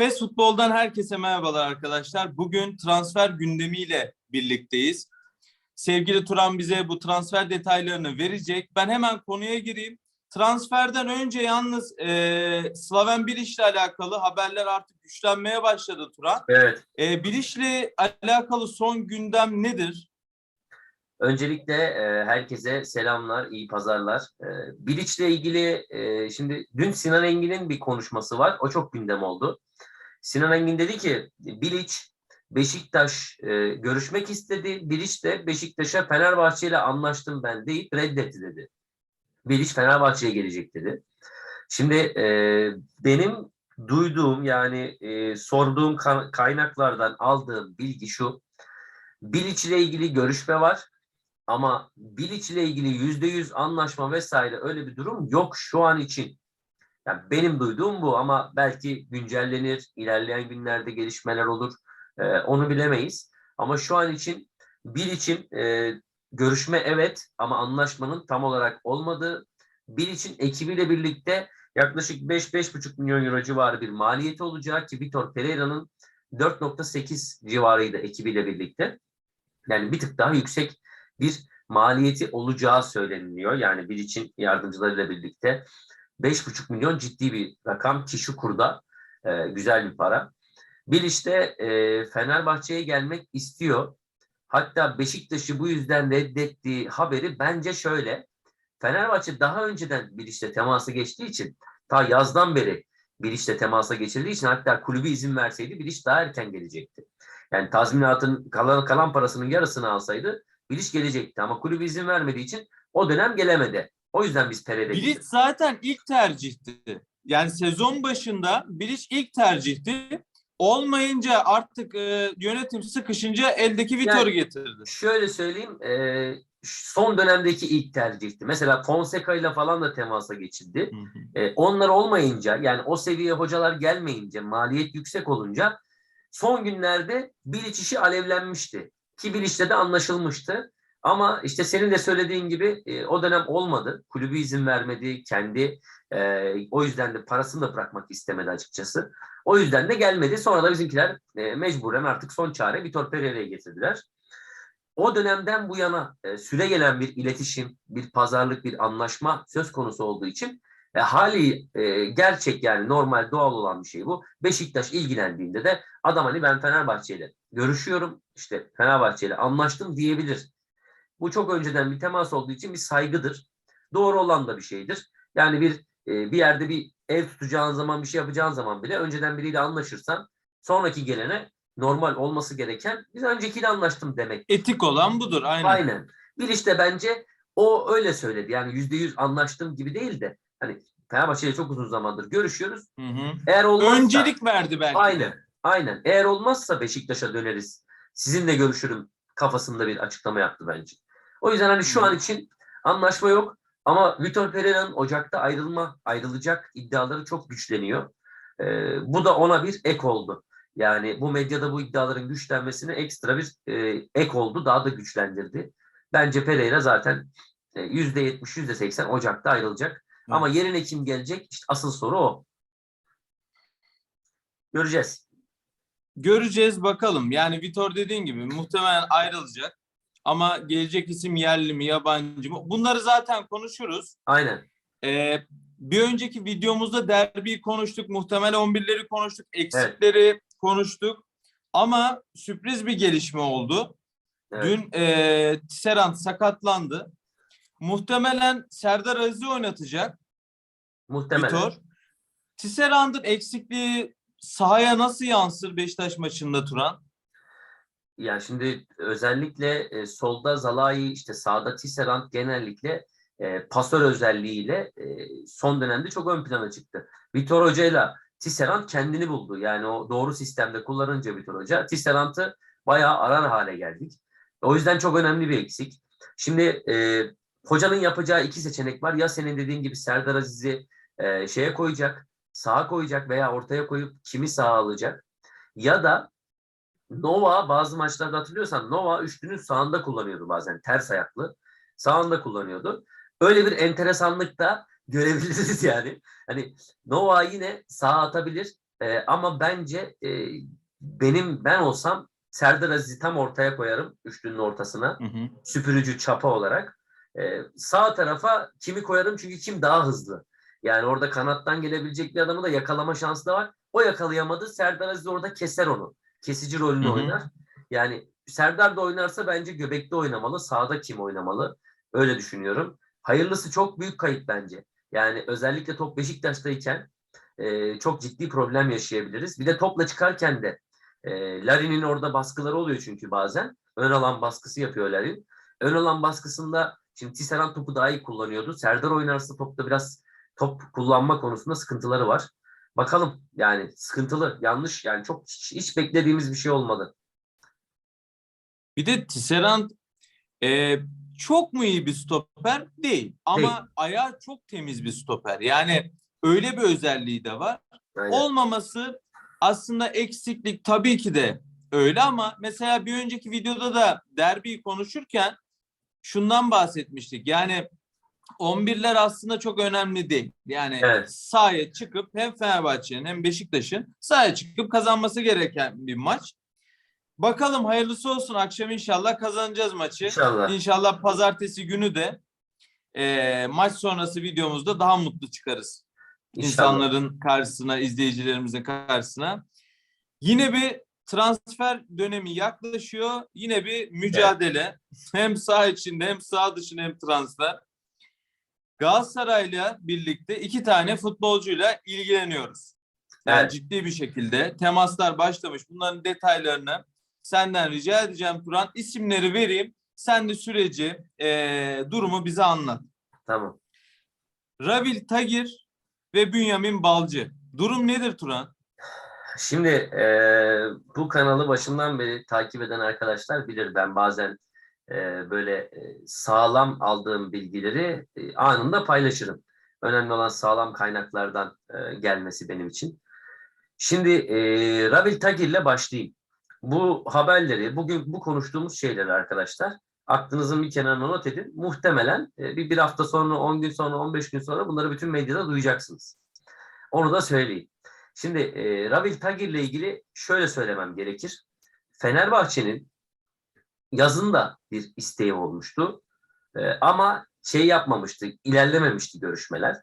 Fast Futbol'dan herkese merhabalar arkadaşlar. Bugün transfer gündemiyle birlikteyiz. Sevgili Turan bize bu transfer detaylarını verecek. Ben hemen konuya gireyim. Transferden önce yalnız e, Slaven Bilic'le alakalı haberler artık güçlenmeye başladı Turan. Evet. E, Bilic'le alakalı son gündem nedir? Öncelikle e, herkese selamlar, iyi pazarlar. E, Bilic'le ilgili e, şimdi dün Sinan Engin'in bir konuşması var. O çok gündem oldu. Sinan Engin dedi ki Bilic Beşiktaş e, görüşmek istedi. Bilic de Beşiktaş'a Fenerbahçe ile anlaştım ben deyip reddetti dedi. Bilic Fenerbahçe'ye gelecek dedi. Şimdi e, benim duyduğum yani e, sorduğum ka- kaynaklardan aldığım bilgi şu. Bilic ile ilgili görüşme var. Ama Bilic ile ilgili yüzde yüz anlaşma vesaire öyle bir durum yok şu an için. Yani benim duyduğum bu ama belki güncellenir, ilerleyen günlerde gelişmeler olur. Ee, onu bilemeyiz. Ama şu an için Bilic'in e, görüşme evet ama anlaşmanın tam olarak olmadığı. Bilic'in ekibiyle birlikte yaklaşık 5-5,5 milyon euro civarı bir maliyeti olacak ki Vitor Pereira'nın 4.8 civarıydı ekibiyle birlikte. Yani bir tık daha yüksek bir maliyeti olacağı söyleniliyor. Yani bir için yardımcılarıyla birlikte 5,5 milyon ciddi bir rakam ki şu kurda e, güzel bir para. Bir işte e, Fenerbahçe'ye gelmek istiyor. Hatta Beşiktaş'ı bu yüzden reddettiği haberi bence şöyle. Fenerbahçe daha önceden bir işte temasa geçtiği için ta yazdan beri bir işte temasa geçirdiği için hatta kulübü izin verseydi bir iş daha erken gelecekti. Yani tazminatın kalan, kalan parasının yarısını alsaydı Bilic gelecekti ama kulübü izin vermediği için o dönem gelemedi. O yüzden biz Pereira Bilic zaten ilk tercihti. Yani sezon başında Bilic ilk tercihti. Olmayınca artık e, yönetim sıkışınca eldeki Vitor'u Yani- getirdi. Şöyle söyleyeyim, e, son dönemdeki ilk tercihti. Mesela Fonseca ile falan da temasa geçildi. E, onlar olmayınca, yani o seviye hocalar gelmeyince, maliyet yüksek olunca son günlerde Bilic işi alevlenmişti. Ki Bilic'le de anlaşılmıştı. Ama işte senin de söylediğin gibi e, o dönem olmadı. Kulübü izin vermedi, kendi e, o yüzden de parasını da bırakmak istemedi açıkçası. O yüzden de gelmedi. Sonra da bizimkiler e, mecburen artık son çare Vitor Pereira'ya getirdiler. O dönemden bu yana e, süre gelen bir iletişim, bir pazarlık, bir anlaşma söz konusu olduğu için e, hali e, gerçek yani normal doğal olan bir şey bu. Beşiktaş ilgilendiğinde de adam hani ben Fenerbahçe ile görüşüyorum işte Fenerbahçe ile anlaştım diyebilir. Bu çok önceden bir temas olduğu için bir saygıdır. Doğru olan da bir şeydir. Yani bir e, bir yerde bir ev tutacağın zaman bir şey yapacağın zaman bile önceden biriyle anlaşırsan sonraki gelene normal olması gereken biz öncekiyle anlaştım demek. Etik olan budur aynen. Aynen. Bir işte bence o öyle söyledi. Yani yüzde yüz anlaştım gibi değil de hani Fenerbahçe ile çok uzun zamandır görüşüyoruz. Hı hı. Eğer olmazsa Öncelik verdi belki. aynen. Aynen. Eğer olmazsa Beşiktaş'a döneriz. Sizinle görüşürüm kafasında bir açıklama yaptı bence. O yüzden hani şu an için anlaşma yok. Ama Vitor Pereira'nın Ocak'ta ayrılma, ayrılacak iddiaları çok güçleniyor. Ee, bu da ona bir ek oldu. Yani bu medyada bu iddiaların güçlenmesine ekstra bir e, ek oldu. Daha da güçlendirdi. Bence Pereira zaten e, %70, %80 Ocak'ta ayrılacak. Hı. Ama yerine kim gelecek? İşte asıl soru o. Göreceğiz. Göreceğiz bakalım. Yani Vitor dediğin gibi muhtemelen ayrılacak. Ama gelecek isim yerli mi, yabancı mı? Bunları zaten konuşuruz. Aynen. Ee, bir önceki videomuzda derbiyi konuştuk. Muhtemel 11'leri konuştuk. Eksikleri konuştuk. Ama sürpriz bir gelişme oldu. Evet. Dün e, Tisserand sakatlandı. Muhtemelen Serdar Aziz'i oynatacak Muhtemelen. Vitor. Tisserand'ın eksikliği sahaya nasıl yansır Beşiktaş maçında Turan? Yani şimdi özellikle e, solda Zalai işte sağda Tisserand genellikle e, pasör özelliğiyle e, son dönemde çok ön plana çıktı. Vitor Hoca ile Tisserand kendini buldu. Yani o doğru sistemde kullanınca Vitor Hoca Tisserand'ı bayağı arar hale geldik. O yüzden çok önemli bir eksik. Şimdi e, hocanın yapacağı iki seçenek var. Ya senin dediğin gibi Serdar Aziz'i e, şeye koyacak, sağa koyacak veya ortaya koyup kimi sağa alacak. Ya da Nova bazı maçlarda hatırlıyorsan Nova üçlünün sağında kullanıyordu bazen ters ayaklı. Sağında kullanıyordu. Öyle bir enteresanlık da görebiliriz yani. Hani Nova yine sağa atabilir E, ama bence e, benim ben olsam Serdar Aziz'i tam ortaya koyarım üçlünün ortasına Hı hı. süpürücü çapa olarak. Ee, sağ tarafa kimi koyarım çünkü kim daha hızlı. Yani orada kanattan gelebilecek bir adamı da yakalama şansı da var. O yakalayamadı. Serdar Aziz orada keser onu. Kesici rolünü Hı hı. oynar. Yani Serdar da oynarsa bence göbekte oynamalı. Sağda kim oynamalı? Öyle düşünüyorum. Hayırlısı çok büyük kayıp bence. Yani özellikle top Beşiktaş'tayken e, çok ciddi problem yaşayabiliriz. Bir de topla çıkarken de e, Larin'in orada baskıları oluyor çünkü bazen. Ön alan baskısı yapıyor Larin. Ön alan baskısında şimdi Tisserand topu daha iyi kullanıyordu. Serdar oynarsa topta biraz top kullanma konusunda sıkıntıları var. Bakalım yani sıkıntılı, yanlış yani çok hiç, hiç beklediğimiz bir şey olmadı. Bir de Tisserand e, çok mu iyi bir stoper? Değil. Ama Değil. ayağı çok temiz bir stoper. Yani öyle bir özelliği de var. Aynen. Olmaması aslında eksiklik tabii ki de öyle ama mesela bir önceki videoda da derbiyi konuşurken şundan bahsetmiştik. Yani 11'ler aslında çok önemli değil. Yani Evet. sahaya çıkıp hem Fenerbahçe'nin hem Beşiktaş'ın sahaya çıkıp kazanması gereken bir maç. Bakalım hayırlısı olsun. Akşam inşallah kazanacağız maçı. İnşallah. İnşallah pazartesi günü de eee, maç sonrası videomuzda daha mutlu çıkarız İnşallah. insanların karşısına, izleyicilerimizin karşısına. Yine bir transfer dönemi yaklaşıyor. Yine bir mücadele. Hem sağ içinde hem sağ dışında hem transfer. Galatasaray'la birlikte iki tane futbolcuyla ilgileniyoruz. Yani Evet. ciddi bir şekilde temaslar başlamış. Bunların detaylarını senden rica edeceğim Turan. İsimleri vereyim. Sen de süreci, eee, durumu bize anlat. Tamam. Rabil Tagir ve Bünyamin Balcı. Durum nedir Turan? Şimdi eee, bu kanalı başından beri takip eden arkadaşlar bilir ben bazen böyle eee, sağlam aldığım bilgileri eee, anında paylaşırım. Önemli olan sağlam kaynaklardan gelmesi benim için. Şimdi Rabil Tagir'le başlayayım. Bu haberleri, bugün bu konuştuğumuz şeyleri arkadaşlar aklınızın bir kenarına not edin. Muhtemelen bir, bir hafta sonra, 10 gün sonra, 15 gün sonra bunları bütün medyada duyacaksınız. Onu da söyleyeyim. Şimdi e, Tagir ile ilgili şöyle söylemem gerekir. Fenerbahçe'nin yazında bir isteği olmuştu. E, ama şey yapmamıştı, ilerlememişti görüşmeler.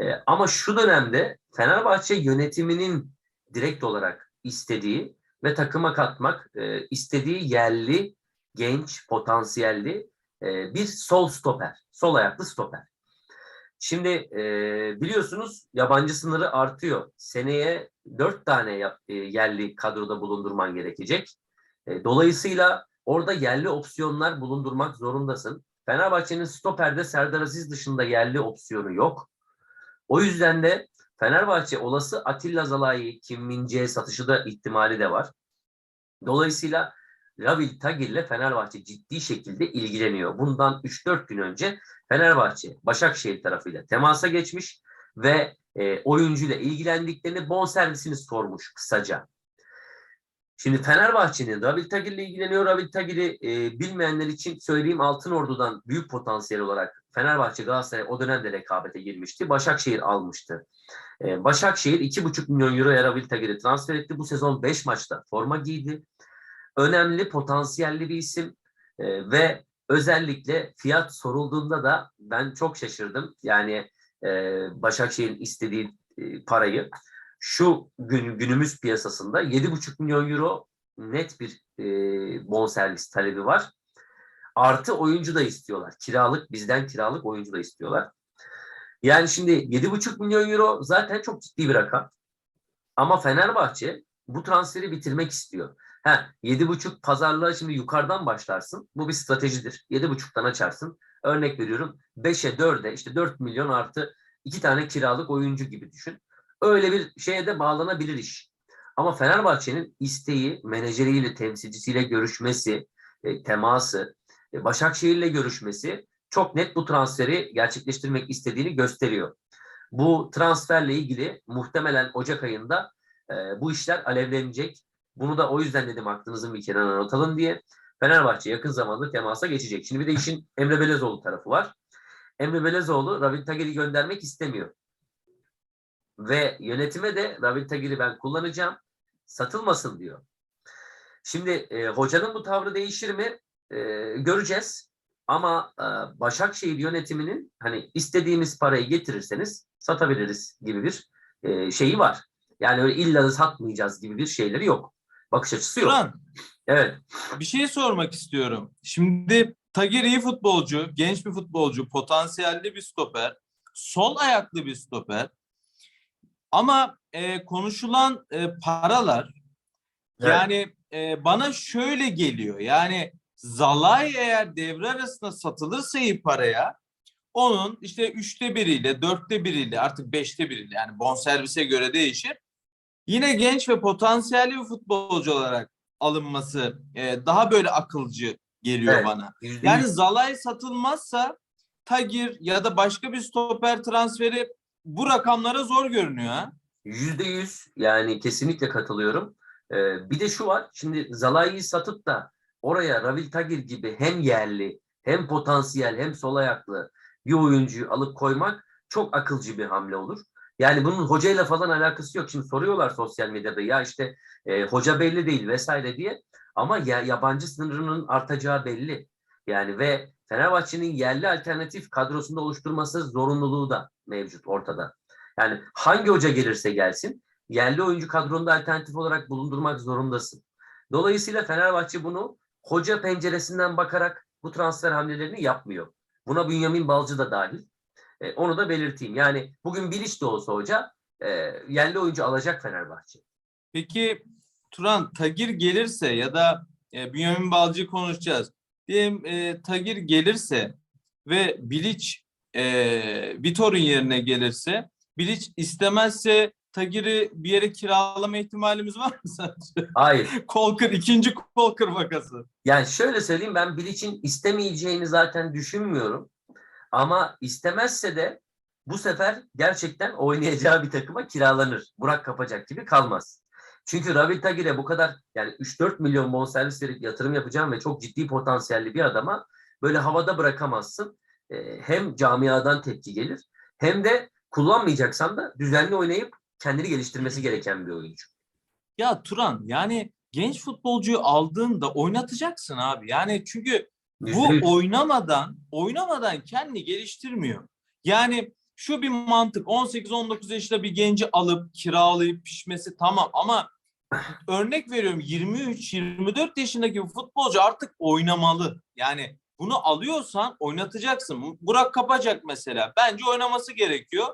E, ama şu dönemde Fenerbahçe yönetiminin direkt olarak istediği ve takıma katmak e, istediği yerli, genç, potansiyelli e, bir sol stoper, sol ayaklı stoper. Şimdi e, biliyorsunuz yabancı sınırı artıyor. Seneye dört tane e, yerli kadroda bulundurman gerekecek. E, dolayısıyla orada yerli opsiyonlar bulundurmak zorundasın. Fenerbahçe'nin stoperde Serdar Aziz dışında yerli opsiyonu yok. O yüzden de Fenerbahçe olası Atilla Zalai, Kim Min-jae satışı da ihtimali de var. Dolayısıyla Ravil Tagir'le Fenerbahçe ciddi şekilde ilgileniyor. Bundan 3-4 gün önce Fenerbahçe Başakşehir tarafıyla temasa geçmiş ve e, oyuncuyla ilgilendiklerini bonservisini sormuş kısaca. Şimdi Fenerbahçe'nin Rabil Tagir'le ilgileniyor. Rabil Tagir'i e, bilmeyenler için söyleyeyim Altın Ordu'dan büyük potansiyel olarak Fenerbahçe Galatasaray o dönemde rekabete girmişti. Başakşehir almıştı. E, Başakşehir 2,5 milyon euroya Rabil Tagir'i transfer etti. Bu sezon 5 maçta forma giydi. Önemli, potansiyelli bir isim E, ve özellikle fiyat sorulduğunda da ben çok şaşırdım. Yani e, Başakşehir'in istediği e, parayı şu gün, günümüz piyasasında 7,5 milyon euro net bir e, bonservis talebi var. Artı oyuncu da istiyorlar. Kiralık bizden kiralık oyuncu da istiyorlar. Yani şimdi 7,5 milyon euro zaten çok ciddi bir rakam. Ama Fenerbahçe bu transferi bitirmek istiyor. Ha 7,5 pazarlığa şimdi yukarıdan başlarsın. Bu bir stratejidir. 7,5'tan açarsın. Örnek veriyorum 5'e 4'e işte 4 milyon artı 2 tane kiralık oyuncu gibi düşün. Öyle bir şeye de bağlanabilir iş. Ama Fenerbahçe'nin isteği, menajeriyle, temsilcisiyle görüşmesi, e, teması, e, Başakşehir'le görüşmesi çok net bu transferi gerçekleştirmek istediğini gösteriyor. Bu transferle ilgili muhtemelen Ocak ayında e, bu işler alevlenecek. Bunu da o yüzden dedim aklınızın bir kenarına not alın diye. Fenerbahçe yakın zamanda temasa geçecek. Şimdi bir de işin Emre Belezoğlu tarafı var. Emre Belezoğlu Rabil Tagir'i göndermek istemiyor. Ve yönetime de Ravi Tagir'i ben kullanacağım. Satılmasın diyor. Şimdi e, hocanın bu tavrı değişir mi? E, göreceğiz. Ama e, Başakşehir yönetiminin hani istediğimiz parayı getirirseniz satabiliriz gibi bir e, şeyi var. Yani öyle illa da satmayacağız gibi bir şeyleri yok. Bakış açısı yok. Turan Evet. bir şey sormak istiyorum. Şimdi Tagir iyi futbolcu, genç bir futbolcu, potansiyelli bir stoper, sol ayaklı bir stoper. Ama e, konuşulan e, paralar Evet. yani e, bana şöyle geliyor. Yani Zalay eğer devre arasında satılırsa iyi paraya onun işte üçte biriyle, dörtte biriyle artık beşte biriyle yani bonservise göre değişir. Yine genç ve potansiyelli bir futbolcu olarak alınması e, daha böyle akılcı geliyor Evet. bana. Yani. Zalay satılmazsa Tagir ya da başka bir stoper transferi bu rakamlara zor görünüyor. Yüzde yüz yani kesinlikle katılıyorum. Ee, bir de şu var şimdi Zalai'yi satıp da oraya Ravil Tagir gibi hem yerli hem potansiyel hem sol ayaklı bir oyuncuyu alıp koymak çok akılcı bir hamle olur. Yani bunun hocayla falan alakası yok. Şimdi soruyorlar sosyal medyada ya işte e, hoca belli değil vesaire diye ama ya, yabancı sınırının artacağı belli. Yani ve Fenerbahçe'nin yerli alternatif kadrosunda oluşturması zorunluluğu da mevcut ortada. Yani hangi hoca gelirse gelsin yerli oyuncu kadronda alternatif olarak bulundurmak zorundasın. Dolayısıyla Fenerbahçe bunu hoca penceresinden bakarak bu transfer hamlelerini yapmıyor. Buna Bünyamin Balcı da dahil. E, onu da belirteyim. Yani bugün Bilic de olsa hoca e, yerli oyuncu alacak Fenerbahçe. Peki Turan Tagir gelirse ya da e, Bünyamin Balcı'yı konuşacağız. Diyelim e, Tagir gelirse ve Bilic e, Vitor'un yerine gelirse Bilic istemezse Tagir'i bir yere kiralama ihtimalimiz var mı sence? Hayır. Kolkır, ikinci Kolkır vakası. Yani şöyle söyleyeyim ben Bilic'in istemeyeceğini zaten düşünmüyorum. Ama istemezse de bu sefer gerçekten oynayacağı bir takıma kiralanır. Burak kapacak gibi kalmaz. Çünkü Ravi Tagir'e bu kadar yani 3-4 milyon bonservis verip yatırım yapacağım ve çok ciddi potansiyelli bir adama böyle havada bırakamazsın. Ee, hem camiadan tepki gelir hem de kullanmayacaksan da düzenli oynayıp kendini geliştirmesi gereken bir oyuncu. Ya Turan yani genç futbolcuyu aldığında oynatacaksın abi. Yani çünkü bu oynamadan oynamadan kendini geliştirmiyor. Yani şu bir mantık 18-19 yaşında bir genci alıp kiralayıp pişmesi tamam ama örnek veriyorum 23-24 yaşındaki bir futbolcu artık oynamalı. Yani bunu alıyorsan oynatacaksın. Burak kapacak mesela. Bence oynaması gerekiyor.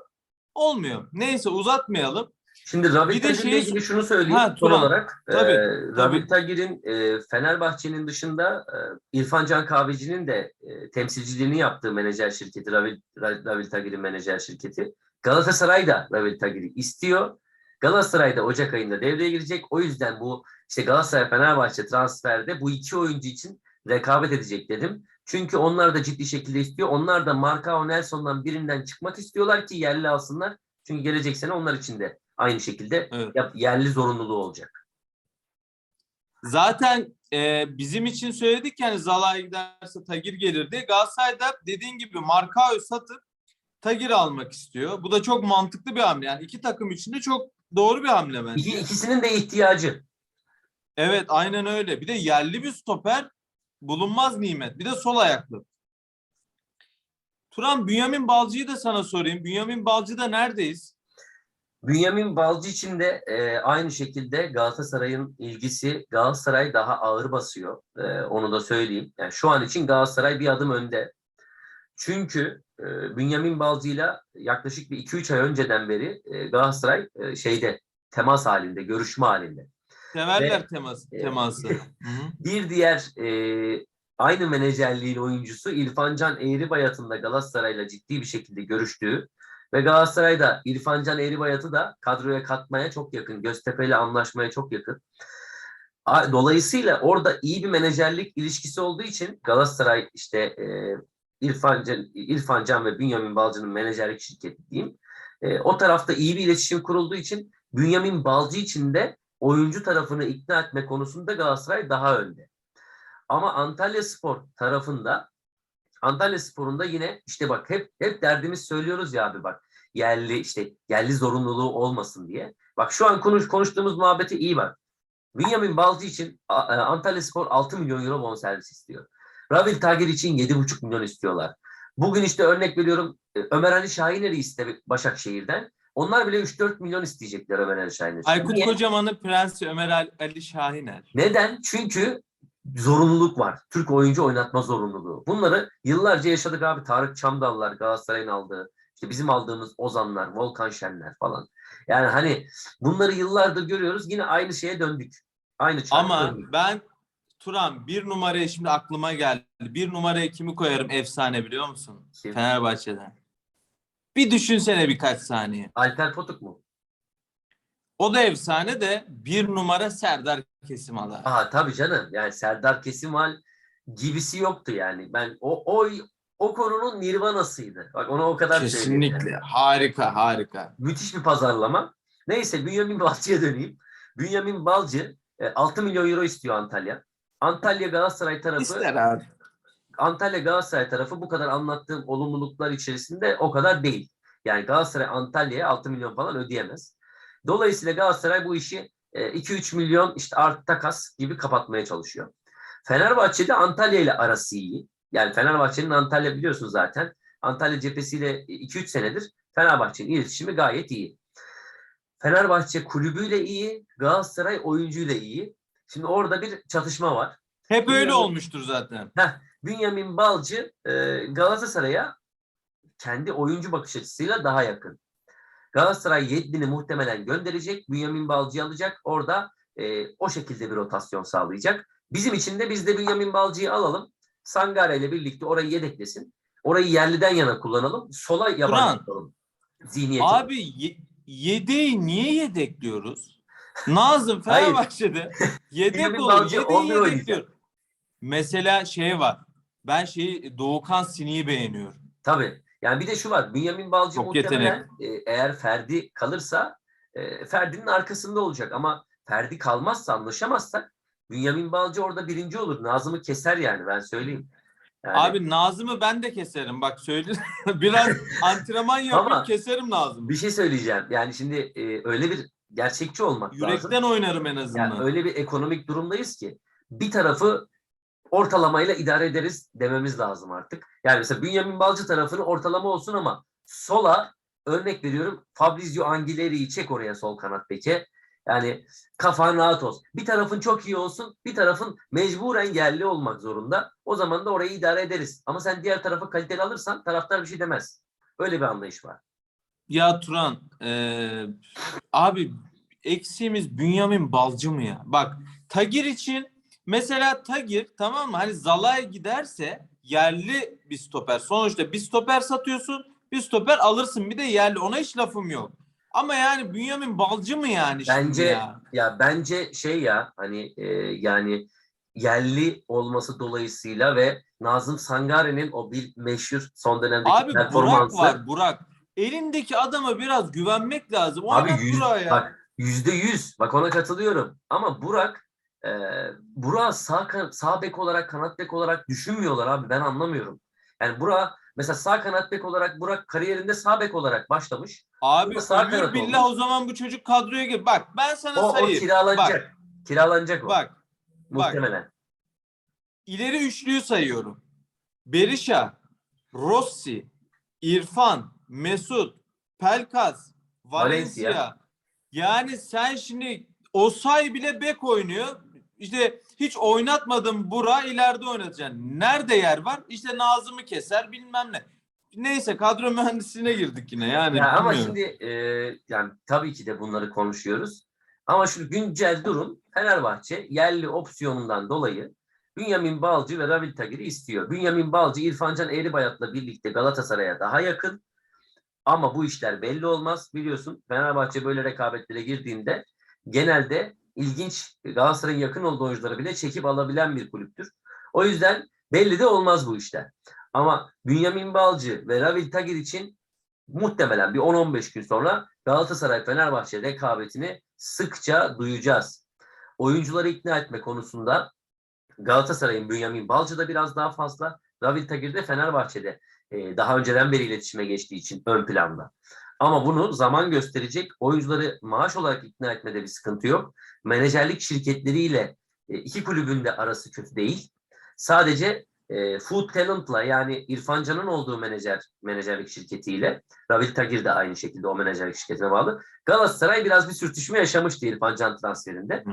Olmuyor. Neyse uzatmayalım. Şimdi de Tagir'le şeyi- ilgili şunu söyleyeyim Ha, son olarak. Tabii, Ee, Rabil tabii. Tagir'in e, Fenerbahçe'nin dışında e, İrfan Can Kahveci'nin de e, temsilciliğini yaptığı menajer şirketi, Rabil, Ra- Rabil Tagir'in menajer şirketi. Galatasaray da Rabil Tagir'i istiyor. Galatasaray da Ocak ayında devreye girecek. O yüzden bu işte Galatasaray-Fenerbahçe transferde bu iki oyuncu için rekabet edecek dedim. Çünkü onlar da ciddi şekilde istiyor. Onlar da Marcao Nelson'dan birinden çıkmak istiyorlar ki yerli alsınlar. Çünkü gelecek sene onlar için de aynı şekilde Evet. yerli zorunluluğu olacak. Zaten e, bizim için söyledik yani Zalay giderse Tagir gelirdi. Galatasaray'da dediğin gibi Markao'yu satıp Tagir almak istiyor. Bu da çok mantıklı bir hamle. Yani iki takım için de çok doğru bir hamle bence. İki, ikisinin de ihtiyacı. Evet aynen öyle. Bir de yerli bir stoper bulunmaz nimet. Bir de sol ayaklı. Turan Bünyamin Balcı'yı da sana sorayım. Bünyamin Balcı'da neredeyiz? Bünyamin Balcı için de e, aynı şekilde Galatasaray'ın ilgisi Galatasaray daha ağır basıyor. E, onu da söyleyeyim. Yani şu an için Galatasaray bir adım önde. Çünkü e, Bünyamin Balcı'yla yaklaşık bir 2-3 ay önceden beri e, Galatasaray e, şeyde temas halinde, görüşme halinde. Severler Ve- temas, e, teması. Bir diğer e, aynı menajerliğin oyuncusu İrfan Can Eğribayat'ın da Galatasaray'la ciddi bir şekilde görüştüğü ve Galatasaray'da İrfan Can Eğribayat'ı da kadroya katmaya çok yakın, Göztepe'yle anlaşmaya çok yakın. Dolayısıyla orada iyi bir menajerlik ilişkisi olduğu için Galatasaray işte e, İrfan Can, İrfan Can ve Bünyamin Balcı'nın menajerlik şirketi diyeyim. E, o tarafta iyi bir iletişim kurulduğu için Bünyamin Balcı için de oyuncu tarafını ikna etme konusunda Galatasaray daha önde. Ama Antalya Spor tarafında Antalya Spor'un da yine işte bak hep hep derdimiz söylüyoruz ya abi bak. yerli işte yerli zorunluluğu olmasın diye. Bak şu an konuş, konuştuğumuz muhabbete iyi bak. Bünyamin Balcı için e, Antalya Spor 6 milyon euro bonservis istiyor. Ravil Tagir için 7,5 milyon istiyorlar. Bugün işte örnek veriyorum e, Ömer Ali Şahiner'i iste Başakşehir'den. Onlar bile 3-4 milyon isteyecekler Ömer Ali Şahiner. Aykut Niye? Kocaman'ın Prensi Ömer Ali- Şahiner. Neden? Çünkü zorunluluk var. Türk oyuncu oynatma zorunluluğu. Bunları yıllarca yaşadık abi. Tarık Çamdallar, Galatasaray'ın aldığı, işte bizim aldığımız Ozanlar, Volkan Şenler falan. Yani hani bunları yıllardır görüyoruz. Yine aynı şeye döndük. Aynı Ama döndük. ben Turan bir numaraya şimdi aklıma geldi. Bir numaraya kimi koyarım efsane biliyor musun? Kim? Fenerbahçe'den. Bir düşünsene birkaç saniye. Alper Potuk mu? O da efsane de bir numara Serdar Kesimalar. Aha tabii canım. Yani Serdar Kesimal gibisi yoktu yani. Ben o o o konunun nirvanasıydı. Bak ona o kadar söyleyeyim yani. Kesinlikle. Harika harika. müthiş bir pazarlama. Neyse Bünyamin Balcı'ya döneyim. Bünyamin Balcı e, 6 milyon euro istiyor Antalya. Antalya Galatasaray tarafı İster abi. Antalya Galatasaray tarafı bu kadar anlattığım olumluluklar içerisinde o kadar değil. Yani Galatasaray Antalya'ya 6 milyon falan ödeyemez. Dolayısıyla Galatasaray bu işi e, 2-3 milyon işte artı takas gibi kapatmaya çalışıyor. Fenerbahçe'de Antalya ile arası iyi. Yani Fenerbahçe'nin Antalya biliyorsun zaten. Antalya cephesiyle 2-3 senedir Fenerbahçe'nin iletişimi gayet iyi. Fenerbahçe kulübüyle iyi, Galatasaray oyuncuyla iyi. Şimdi orada bir çatışma var. Hep öyle olmuştur zaten. Bünyamin Balcı e, Galatasaray'a kendi oyuncu bakış açısıyla daha yakın. Galatasaray Yedlin'i muhtemelen gönderecek. Bünyamin Balcı'yı alacak. Orada e, o şekilde bir rotasyon sağlayacak. Bizim için de biz de Bünyamin Balcı'yı alalım. Sangare ile birlikte orayı yedeklesin. Orayı yerliden yana kullanalım. Sola yabancı. Zihniyeti. Abi ye- yedeği niye yedekliyoruz? Nazım. Fenerbahçe'de yedek olur. Yedeği 11 oynayacak. yedekliyor. Mesela şey var. Ben şeyi Doğukan Sini'yi beğeniyorum. Tabii. Yani bir de şu var. Bünyamin Balcı Çok muhtemelen e, eğer Ferdi kalırsa e, Ferdi'nin arkasında olacak ama Ferdi kalmazsa anlaşamazsak Bünyamin Balcı orada birinci olur. Nazım'ı keser yani ben söyleyeyim. Yani, Abi Nazım'ı ben de keserim. Bak söyle. Biraz antrenman yapıp Ama- keserim Nazım'ı. bir şey söyleyeceğim. Yani şimdi e, öyle bir gerçekçi olmak lazım. Yürekten oynarım en azından. Yani öyle bir ekonomik durumdayız ki bir tarafı ortalamayla idare ederiz dememiz lazım artık. Yani mesela Bünyamin Balcı tarafını ortalama olsun ama sola örnek veriyorum Fabrizio Angileri'yi çek oraya sol kanat beke. Yani kafan rahat olsun. Bir tarafın çok iyi olsun, bir tarafın mecburen yerli olmak zorunda. O zaman da orayı idare ederiz. Ama sen diğer tarafı kaliteli alırsan taraftar bir şey demez. Öyle bir anlayış var. Ya Turan, eee, abi eksiğimiz Bünyamin Balcı mı ya? Bak Tagir için mesela Tagir tamam mı? Hani Zalay giderse yerli bir stoper. Sonuçta bir stoper satıyorsun, bir stoper alırsın. Bir de yerli. Ona hiç lafım yok. Ama yani Bünyamin Balcı mı yani Bence ya? ya bence şey ya hani e, yani yerli olması dolayısıyla ve Nazım Sangare'nin o bir meşhur son dönemdeki Abi Burak performansı var Burak. Elindeki adama biraz güvenmek lazım. Abi Oynat yüz, ya. bak yüzde yüz bak ona katılıyorum ama Burak e, Burak sağ, sağ bek olarak kanat bek olarak düşünmüyorlar abi ben anlamıyorum. Yani Burak mesela sağ kanat bek olarak Burak kariyerinde sağ bek olarak başlamış. Abi sağ kanat billah olmuş. o zaman bu çocuk kadroya gir. Bak ben sana O, o sayayım. kiralanacak. kiralanacak o. Bak muhtemelen. ileri üçlüyü sayıyorum. Berisha, Rossi, İrfan, Mesut, Pelkas, Valencia. Valencia. Yani sen şimdi Osay bile bek oynuyor. İşte hiç oynatmadın Bura ileride oynatacaksın. Nerede yer var? İşte Nazım'ı keser bilmem ne. Neyse kadro mühendisliğine girdik yine yani. Ya ama bilmiyorum. şimdi e, yani tabii ki de bunları konuşuyoruz. Ama şu güncel durum Fenerbahçe yerli opsiyonundan dolayı Bünyamin Balcı ve Ravil Tagir'i istiyor. Bünyamin Balcı İrfancan Eğribayat'la birlikte Galatasaray'a daha yakın. Ama bu işler belli olmaz. Biliyorsun Fenerbahçe böyle rekabetlere girdiğinde genelde ilginç Galatasaray'ın yakın olduğu oyuncuları bile çekip alabilen bir kulüptür. O yüzden belli de olmaz bu işler. Ama Bünyamin Balcı ve Ravil Tagir için muhtemelen bir 10-15 gün sonra Galatasaray Fenerbahçe rekabetini sıkça duyacağız. Oyuncuları ikna etme konusunda Galatasaray'ın Bünyamin Balcı'da biraz daha fazla. Ravil Tagir de Fenerbahçe'de daha önceden beri iletişime geçtiği için ön planda. Ama bunu zaman gösterecek. Oyuncuları maaş olarak ikna etmede bir sıkıntı yok. Menajerlik şirketleriyle e, iki kulübün de arası kötü değil. Sadece e, Food Talent'la yani İrfan Can'ın olduğu menajer menajerlik şirketiyle Ravil Tagir de aynı şekilde o menajerlik şirketine bağlı. Galatasaray biraz bir sürtüşme yaşamıştı İrfan Can transferinde.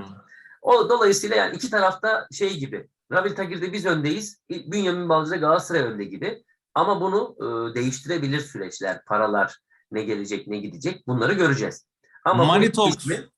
O dolayısıyla yani iki tarafta şey gibi. Ravil Tagir'de biz öndeyiz. Bünyamin Balcı'da Galatasaray önde gibi. Ama bunu e, değiştirebilir süreçler, paralar, ne gelecek, ne gidecek bunları göreceğiz. Ama Money bu iki talks. ismi,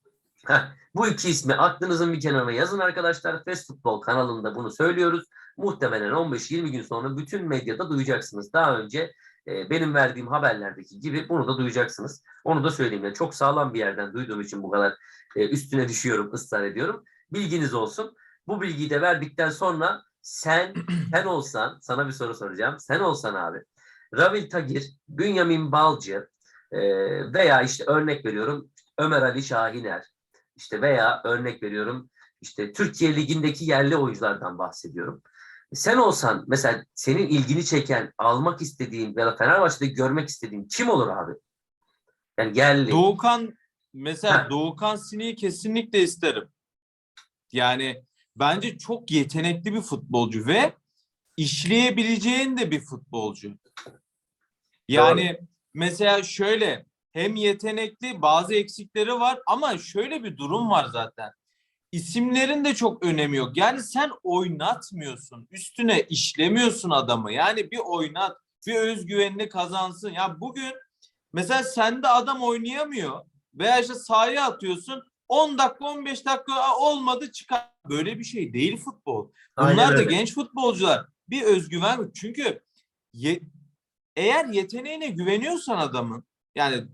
Heh, bu iki ismi aklınızın bir kenarına yazın arkadaşlar. Fast Football kanalında bunu söylüyoruz. Muhtemelen 15-20 gün sonra bütün medyada duyacaksınız. Daha önce e, benim verdiğim haberlerdeki gibi bunu da duyacaksınız. Onu da söyleyeyim. Yani çok sağlam bir yerden duyduğum için bu kadar e, üstüne düşüyorum, ısrar ediyorum. Bilginiz olsun. Bu bilgiyi de verdikten sonra sen sen olsan sana bir soru soracağım. Sen olsan abi Ravil Tagir, Bünyamin Balcı e, veya işte örnek veriyorum Ömer Ali Şahiner işte veya örnek veriyorum işte Türkiye Ligi'ndeki yerli oyunculardan bahsediyorum. Sen olsan mesela senin ilgini çeken, almak istediğin ya da Fenerbahçe'de görmek istediğin kim olur abi? Yani yerli. Doğukan mesela Heh. Doğukan Sine'yi kesinlikle isterim. Yani bence çok yetenekli bir futbolcu ve işleyebileceğin de bir futbolcu. Yani mesela şöyle hem yetenekli bazı eksikleri var ama şöyle bir durum var zaten. İsimlerin de çok önemi yok. Yani sen oynatmıyorsun. Üstüne işlemiyorsun adamı. Yani bir oynat, bir özgüvenini kazansın. Ya bugün mesela sende adam oynayamıyor veya işte sahaya atıyorsun 10 dakika 15 dakika "Aa, olmadı çıkar. Böyle bir şey değil futbol. Aynen Bunlar da öyle. genç futbolcular. Bir özgüven çünkü ye- eğer yeteneğine güveniyorsan adamın yani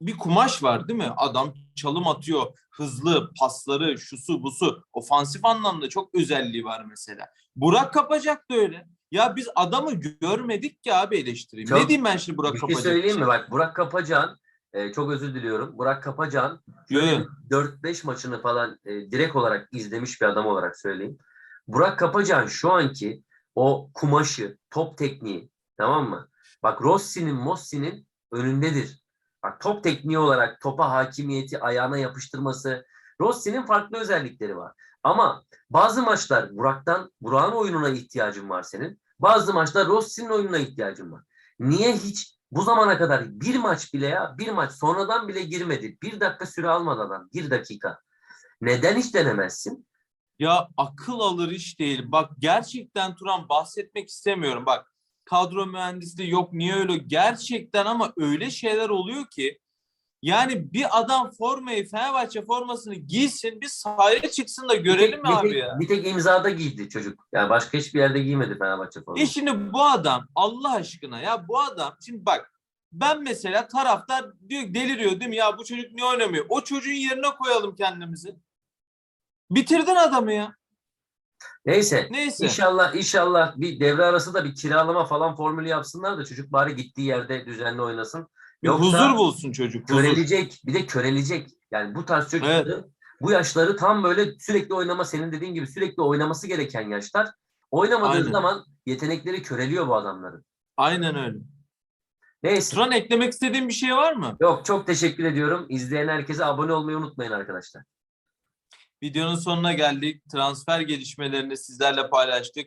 bir kumaş var değil mi? Adam çalım atıyor, hızlı, pasları, şusu busu, ofansif anlamda çok özelliği var mesela. Burak Kapacak da öyle. Ya biz adamı görmedik ki abi eleştireyim. Çok- ne diyeyim ben şimdi Burak Bir şey Kapacak? söyleyeyim mi? Bak Burak Kapacan e, çok özür diliyorum. Burak Kapacan Yo, yo. 4-5 maçını falan e, direkt olarak izlemiş bir adam olarak söyleyeyim. Burak Kapacan şu anki o kumaşı, top tekniği tamam mı? Bak Rossi'nin, Mossi'nin önündedir. Bak top tekniği olarak topa hakimiyeti, ayağına yapıştırması. Rossi'nin farklı özellikleri var. Ama bazı maçlar Burak'tan, Burak'ın oyununa ihtiyacın var senin. Bazı maçlar Rossi'nin oyununa ihtiyacın var. Niye hiç bu zamana kadar bir maç bile ya bir maç sonradan bile girmedi. Bir dakika süre almadı adam. Bir dakika. Neden hiç denemezsin? Ya akıl alır iş değil. Bak gerçekten Turan bahsetmek istemiyorum. Bak kadro mühendisliği yok niye öyle gerçekten ama öyle şeyler oluyor ki yani bir adam formayı Fenerbahçe formasını giysin bir sahaya çıksın da görelim bir tek, abi bir tek, ya. Bir tek imzada giydi çocuk. Yani başka hiçbir yerde giymedi Fenerbahçe E forması. şimdi bu adam Allah aşkına ya bu adam şimdi bak ben mesela taraftar diyor deliriyor değil mi ya bu çocuk niye oynamıyor? O çocuğun yerine koyalım kendimizi. Bitirdin adamı ya. Neyse. Neyse. İnşallah inşallah bir devre arası da bir kiralama falan formülü yapsınlar da çocuk bari gittiği yerde düzenli oynasın. Bir Yoksa huzur bulsun çocuk. Huzur. Körelecek. Bir de körelecek. Yani bu tarz çocukları bu yaşları tam böyle sürekli oynama senin dediğin gibi sürekli oynaması gereken yaşlar. Oynamadığı Aynen. zaman yetenekleri köreliyor bu adamların. Aynen öyle. Neyse. Turan eklemek istediğin bir şey var mı? Yok çok teşekkür ediyorum. İzleyen herkese abone olmayı unutmayın arkadaşlar. Videonun sonuna geldik. Transfer gelişmelerini sizlerle paylaştık.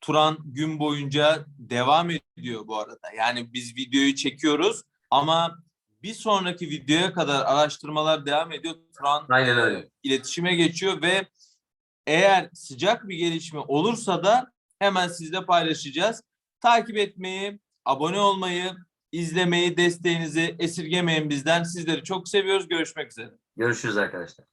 Turan gün boyunca devam ediyor bu arada. Yani biz videoyu çekiyoruz ama bir sonraki videoya kadar araştırmalar devam ediyor. Turan Aynen öyle. iletişime geçiyor ve eğer sıcak bir gelişme olursa da hemen sizle paylaşacağız. Takip etmeyi, abone olmayı, izlemeyi, desteğinizi esirgemeyin bizden. Sizleri çok seviyoruz. Görüşmek üzere. Görüşürüz arkadaşlar.